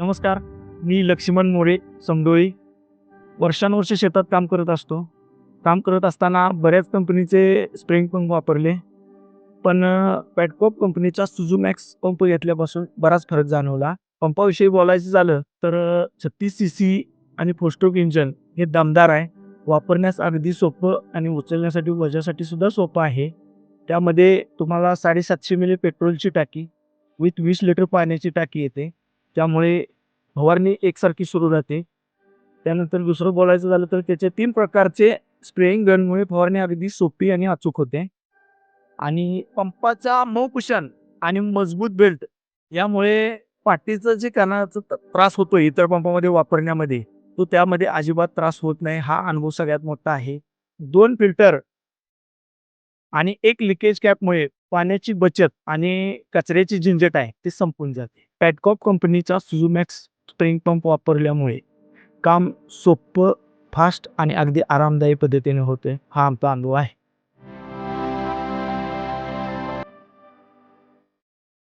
नमस्कार मी लक्ष्मण मोरे समडोळी. वर्षानुवर्ष शेतात काम करत असतो. काम करत असताना बऱ्याच कंपनीचे स्प्रिंग पंप वापरले. पण पॅटकॉप कंपनीचा सुझुमॅक्स पंप घेतल्यापासून बराच फरक जाणवला. पंपाविषयी बोलायचं झालं तर छत्तीस सी सी आणि फोस्टोक इंजन हे दमदार आहे. वापरण्यास अगदी सोपं आणि उचलण्यासाठी वजासाठी सुद्धा सोपं आहे. त्यामध्ये तुम्हाला साडेसातशे मिली पेट्रोलची टाकी विथ वीस लिटर पाण्याची टाकी येते. त्यामुळे फवारणी एकसारखी सुरू राहते. त्यानंतर दुसरं बोलायचं झालं तर त्याचे तीन प्रकारचे स्प्रेइंग गनमुळे फवारणी अगदी सोपी आणि अचूक होते. आणि पंपाचा मऊ कुशन आणि मजबूत बेल्ट यामुळे पाठीचं जे कानाचा त- त्रास होतो इतर पंपामध्ये वापरण्यामध्ये तो त्यामध्ये अजिबात त्रास होत नाही. हा अनुभव सगळ्यात मोठा आहे. दोन फिल्टर आणि एक लिकेज कॅपमुळे पाण्याची बचत आणि कचऱ्याची झिंझट आहे ते संपून जाते. पॅटकॉप कंपनीचा सुझुमॅक्स स्प्रिंग पंप वापरल्यामुळे काम सोपं फास्ट आणि अगदी आरामदायी पद्धतीने होते हा आमचा अनुभव आहे.